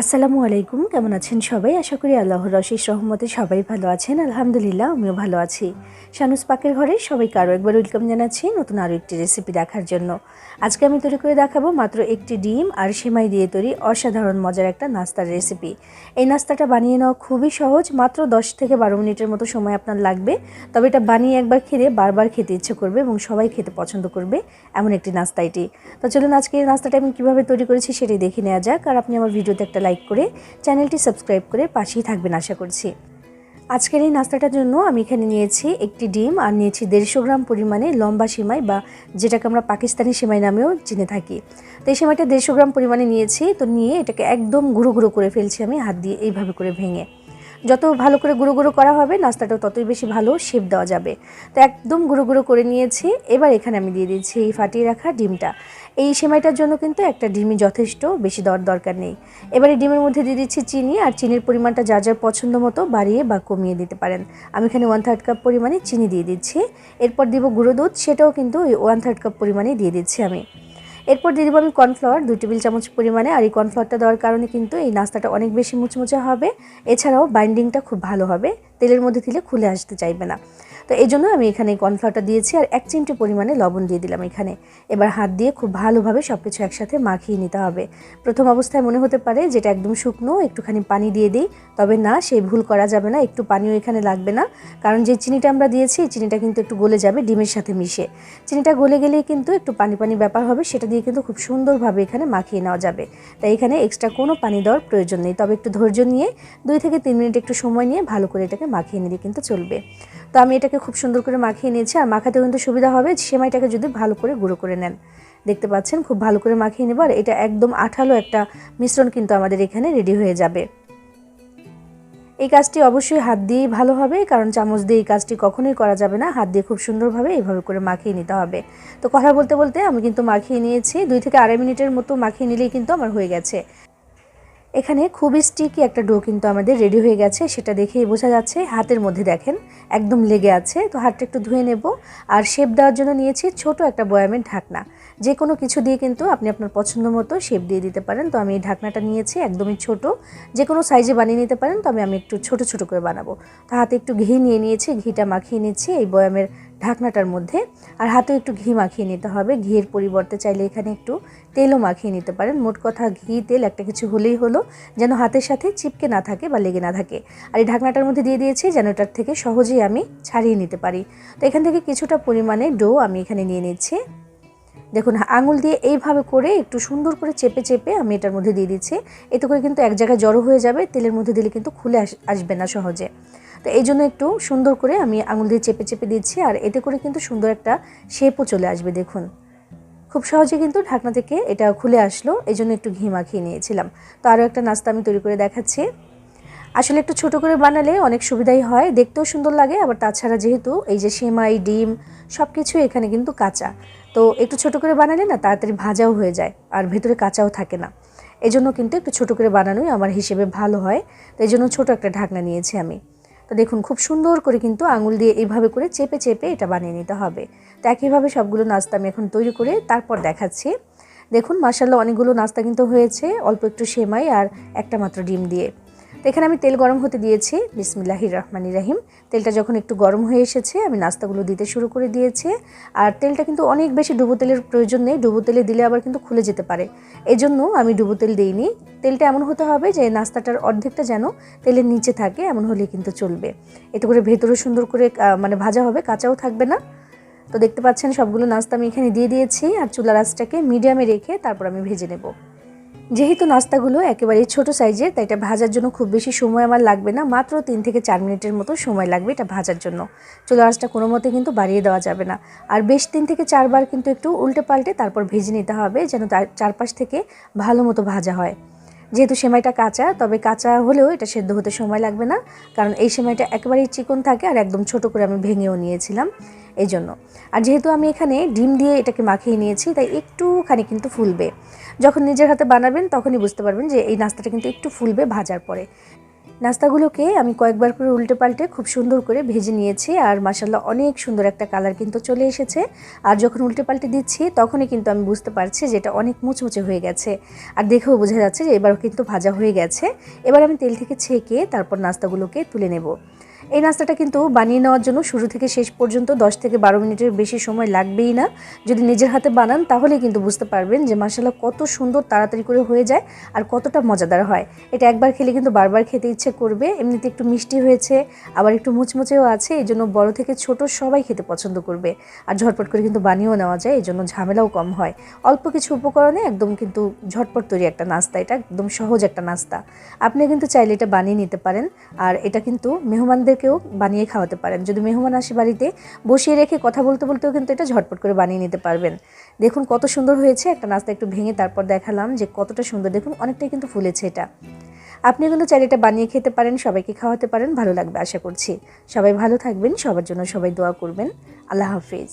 আসসালামু আলাইকুম, কেমন আছেন সবাই? আশা করি আল্লাহর রশিস রহমতে সবাই ভালো আছেন। আলহামদুলিল্লাহ, আমিও ভালো আছি। শানুস পাকের ঘরে সবাইকে আরও একবার ওয়েলকাম জানাচ্ছি নতুন আরও একটি রেসিপি দেখার জন্য। আজকে আমি তৈরি করে দেখাবো মাত্র একটি ডিম আর সেমাই দিয়ে তৈরি অসাধারণ মজার একটা নাস্তার রেসিপি এই নাস্তাটা বানিয়ে নেওয়া খুবই সহজ, মাত্র দশ থেকে বারো মিনিটের মতো সময় আপনার লাগবে। তবে এটা বানিয়ে একবার খেলে বারবার খেতে ইচ্ছে করবে এবং সবাই খেতে পছন্দ করবে। এমন একটি নাস্তা এটি। তো চলুন আজকে এই নাস্তাটা আমি কীভাবে তৈরি করেছি সেটি দেখে নেওয়া যাক। আর আপনি আমার ভিডিওতে একটা লাইক করে চ্যানেলটি সাবস্ক্রাইব করে পাশেই থাকবেন আশা করছি। আজকের এই নাস্তাটার জন্য আমি এখানে নিয়েছি একটি ডিম আর নিয়েছি দেড়শো গ্রাম পরিমাণে লম্বা সিমাই বা যেটাকে আমরা পাকিস্তানি সিমাই নামেও চিনে থাকি। তো এই সিমাইটা দেড়শো গ্রাম পরিমাণে নিয়েছি, তো নিয়ে এটাকে একদম গুঁড়ো গুঁড়ো করে ফেলছি আমি, হাত দিয়ে এইভাবে করে ভেঙে। যত ভালো করে গুঁড়ো গুঁড়ো করা হবে নাস্তাটা ততই বেশি ভালো শেপ দেওয়া যাবে। তো একদম গুঁড়ো গুঁড়ো করে নিয়েছি, এবার এখানে আমি দিয়ে দিচ্ছি এই ফাটিয়ে রাখা ডিমটা। এই সেমাইটার জন্য কিন্তু একটা ডিমই যথেষ্ট, বেশি দর দরকার নেই। এবারে ডিমের মধ্যে দিয়ে দিচ্ছি চিনি, আর চিনির পরিমাণটা যা যার পছন্দ মতো বাড়িয়ে বা কমিয়ে দিতে পারেন। আমি এখানে ওয়ান থার্ড কাপ পরিমাণে চিনি দিয়ে দিচ্ছি। এরপর দিব গুঁড়ো দুধ, সেটাও কিন্তু ওই ওয়ান থার্ড কাপ পরিমাণে দিয়ে দিচ্ছি আমি। এরপর দিয়ে দেবো আমি কর্নফ্লাওয়ার, দুই টেবিল চামচ পরিমাণে। আর এই কর্নফ্লাওয়ারটা দেওয়ার কারণে কিন্তু এই নাস্তাটা অনেক বেশি মুচমুচে হবে। এছাড়াও বাইন্ডিংটা খুব ভালো হবে। তেলের মধ্যে দিলে খুলে আসতে চাইবে না। তো এই জন্য আমি এখানে কর্নফ্লাওয়ারটা দিয়েছি আর এক চিমটি পরিমাণে লবণ দিয়ে দিলাম এখানে। এবার হাত দিয়ে খুব ভালোভাবে সব কিছু একসাথে মাখিয়ে নিতে হবে। প্রথম অবস্থায় মনে হতে পারে যেটা একদম শুকনো, একটুখানি পানি দিয়ে দিই, তবে না সেই ভুল করা যাবে না, একটু পানিও এখানে লাগবে না। কারণ যে চিনিটা আমরা দিয়েছি চিনিটা কিন্তু একটু গলে যাবে, ডিমের সাথে মিশে। চিনিটা গলে গেলেই কিন্তু একটু পানি পানি ব্যাপার হবে, সেটা দিয়ে কিন্তু খুব সুন্দরভাবে এখানে মাখিয়ে নেওয়া যাবে। তাই এখানে এক্সট্রা কোনো পানি দেওয়ার প্রয়োজন নেই। তবে একটু ধৈর্য নিয়ে দুই থেকে তিন মিনিট একটু সময় নিয়ে ভালো করে এটাকে মাখিয়ে নিলে কিন্তু চলবে। তো আমি এটাকে খুব সুন্দর করে মাখিয়ে নিয়েছি, আর মাখাতেও কিন্তু সুবিধা হবে। সেমাইটাকে যদি ভালো করে গুঁড়ো করে নেন। দেখতে পাচ্ছেন, খুব ভালো করে মাখিয়ে নেব, আর এটা একদম আঠালো একটা মিশ্রণ কিন্তু আমাদের এখানে রেডি হয়ে যাবে। এই কাজটি অবশ্যই হাত দিয়েই ভালো হবে, কারণ চামচ দিয়ে এই কাজটি কখনোই করা যাবে না। হাত দিয়ে খুব সুন্দরভাবে এইভাবে করে মাখিয়ে নিতে হবে। তো কথা বলতে বলতে আমি কিন্তু মাখিয়ে নিয়েছি, দুই থেকে আড়াই মিনিটের মতো মাখিয়ে নিলেই কিন্তু আমার হয়ে গেছে। এখানে খুবই স্টিকি একটা ডো কিন্তু আমাদের রেডি হয়ে গেছে, সেটা দেখেই বোঝা যাচ্ছে, হাতের মধ্যে দেখেন, একদম লেগে আছে। তো হাতটা একটু ধুয়ে নেব, আর শেপ দেওয়ার জন্য নিয়েছি ছোট একটা বয়ামের ঢাকনা। যে কোনো কিছু দিয়ে কিন্তু আপনি আপনার পছন্দ মতো শেপ দিয়ে দিতে পারেন। তো আমি এই ঢাকনাটা নিয়েছি, একদমই ছোট। যে কোনো সাইজে বানিয়ে নিতে পারেন তবে আমি একটু ছোট ছোট করে বানাবো। তো হাতে একটু ঘি নিয়ে নিয়েছি, ঘিটা মাখিয়ে নিচ্ছি, এই বয়ামের ঢাকনাটার মধ্যে আর হাতেও একটু ঘি মাখিয়ে নিতে হবে। ঘিয়ের পরিবর্তে চাইলে এখানে একটু তেলও মাখিয়ে নিতে পারেন। মোট কথা ঘি, তেল একটা কিছু হলেই হলো, যেন হাতের সাথে চিপকে না থাকে বা লেগে না থাকে। আর এই ঢাকনাটার মধ্যে দিয়ে দিয়েছি যেন এটার থেকে সহজেই আমি ছাড়িয়ে নিতে পারি। তো এখান থেকে কিছুটা পরিমাণে ডো আমি এখানে নিয়ে নিচ্ছি। দেখুন, আঙুল দিয়ে এইভাবে করে একটু সুন্দর করে চেপে চেপে আমি এটার মধ্যে দিয়ে দিচ্ছি। এতে করে কিন্তু এক জায়গায় জড়ো হয়ে যাবে, তেলের মধ্যে দিলে কিন্তু খুলে আসবে না সহজে। তো এই জন্য একটু সুন্দর করে আমি আঙুল দিয়ে চেপে চেপে দিচ্ছি, আর এতে করে কিন্তু সুন্দর একটা শেপও চলে আসবে, দেখুন। খুব সহজে কিন্তু ঢাকনা থেকে এটা খুলে আসলো, এই জন্য একটু ঘি মাখিয়ে নিয়েছিলাম। তো আরও একটা নাস্তা আমি তৈরি করে দেখাচ্ছি। আসলে একটু ছোট করে বানালে অনেক সুবিধাই হয়, দেখতেও সুন্দর লাগে, আবার তাছাড়া যেহেতু এই যে সেমাই, ডিম সব কিছু এখানে কিন্তু কাঁচা। তো একটু ছোট করে বানালে না তাড়াতাড়ি ভাজাও হয়ে যায়, আর ভেতরে কাঁচাও থাকে না। এই জন্য কিন্তু একটু ছোট করে বানানোই আমার হিসেবে ভালো হয়, তো এই জন্য ছোটো একটা ঢাকনা নিয়েছি আমি। তো দেখুন, খুব সুন্দর করে কিন্তু আঙুল দিয়ে এইভাবে করে চেপে চেপে এটা বানিয়ে নিতে হবে। তো একইভাবে সবগুলো নাস্তা আমি এখন তৈরি করে তারপর দেখাচ্ছি। দেখুন মাসাল্লাহ অনেকগুলো নাস্তা কিন্তু হয়েছে, অল্প একটু সেমাই আর একটা মাত্র ডিম দিয়ে। তো এখানে আমি তেল গরম হতে দিয়েছি। বিসমিল্লাহির রহমানি রাহিম। তেলটা যখন একটু গরম হয়ে এসেছে, আমি নাস্তাগুলো দিতে শুরু করে দিয়েছি। আর তেলটা কিন্তু অনেক বেশি ডুবো তেলের প্রয়োজন নেই। ডুবো তেলে দিলে আবার কিন্তু খুলে যেতে পারে। এই জন্য আমি ডুবো তেল দিইনি। তেলটা এমন হতে হবে যে, নাস্তাটার অর্ধেকটা যেন তেলের নিচে থাকে, এমন হলে কিন্তু চলবে। এতে করে ভেতরে সুন্দর করে মানে ভাজা হবে, কাঁচাও থাকবে না। তো দেখতে পাচ্ছেন, সবগুলো নাস্তা আমি এখানে দিয়ে দিয়েছি। আর চুলা রাসটাকে মিডিয়ামে রেখে তারপর আমি ভেজে নেব। যেহেতু নাস্তাগুলো একেবারে ছোট সাইজের, তাই এটা ভাজার জন্য খুব বেশি সময় আমার লাগবে না। মাত্র তিন থেকে চার মিনিটের মতো সময় লাগবে এটা ভাজার জন্য। চুলো আঁচটা কোনো মতে কিন্তু বাড়িয়ে দেওয়া যাবে না। আর বেশ তিন থেকে চারবার কিন্তু একটু উল্টে পাল্টে তারপর ভেজে নিতে হবে যেন তার চারপাশ থেকে ভালো মতো ভাজা হয়। যেহেতু সেমাইটা কাঁচা, তবে কাঁচা হলেও এটা সেদ্ধ হতে সময় লাগবে না, কারণ এই সেমাইটা একেবারেই চিকন থাকে আর একদম ছোট করে আমি ভেঙেও নিয়েছিলাম এই জন্য আর যেহেতু আমি এখানে ডিম দিয়ে এটাকে মাখিয়ে নিয়েছি, তাই একটুখানি কিন্তু ফুলবে। যখন নিজের হাতে বানাবেন তখনই বুঝতে পারবেন যে এই নাস্তাটা কিন্তু একটু ফুলবে ভাজার পরে। নাস্তাগুলোকে আমি কয়েকবার করে উল্টে পাল্টে খুব সুন্দর করে ভেজে নিয়েছি আর মাসাল্লাহ অনেক সুন্দর একটা কালার কিন্তু চলে এসেছে। আর যখন উল্টে পাল্টে দিচ্ছি, তখনই কিন্তু আমি বুঝতে পারছি যে এটা অনেক মুচমুচে হয়ে গেছে। আর দেখেও বোঝা যাচ্ছে যে এবারও কিন্তু ভাজা হয়ে গেছে। এবার আমি তেল থেকে ছেঁকে তারপর নাস্তাগুলোকে তুলে নেব। এই নাস্তাটা কিন্তু বানিয়ে নেওয়ার জন্য শুরু থেকে শেষ পর্যন্ত 10 থেকে বারো মিনিটের বেশি সময় লাগবেই না। যদি নিজের হাতে বানান, তাহলে কিন্তু বুঝতে পারবেন যে মশালা কত সুন্দর তাড়াতাড়ি করে হয়ে যায় আর কতটা মজাদার হয়। এটা একবার খেলে কিন্তু বারবার খেতে ইচ্ছে করবে। এমনিতে একটু মিষ্টি হয়েছে, আবার একটু মুচমুচেও আছে এই জন্য বড় থেকে ছোট সবাই খেতে পছন্দ করবে। আর ঝটপট করে কিন্তু বানিয়েও নেওয়া যায় এই জন্য ঝামেলাও কম হয়। অল্প কিছু উপকরণে একদম কিন্তু ঝটপট তৈরি একটা নাস্তা, এটা একদম সহজ একটা নাস্তা। আপনি কিন্তু চাইলে এটা বানিয়ে নিতে পারেন। আর এটা কিন্তু মেহমানদেরকেও বানিয়ে খাওয়াতে পারেন। যদি মেহমান আসে বাড়িতে, বসিয়ে রেখে কথা বলতে বলতেও কিন্তু এটা ঝটপট করে বানিয়ে নিতে পারবেন। দেখুন কত সুন্দর হয়েছে। একটা নাস্তা একটু ভেঙে তারপর দেখালাম যে কতটা সুন্দর। দেখুন অনেকটাই কিন্তু ফুলেছে এটা। আপনি কিন্তু চাইলে এটা বানিয়ে খেতে পারেন, সবাইকে খাওয়াতে পারেন। ভালো লাগবে আশা করছি। সবাই ভালো থাকবেন, সবার জন্য সবাই দোয়া করবেন। আল্লাহ হাফিজ।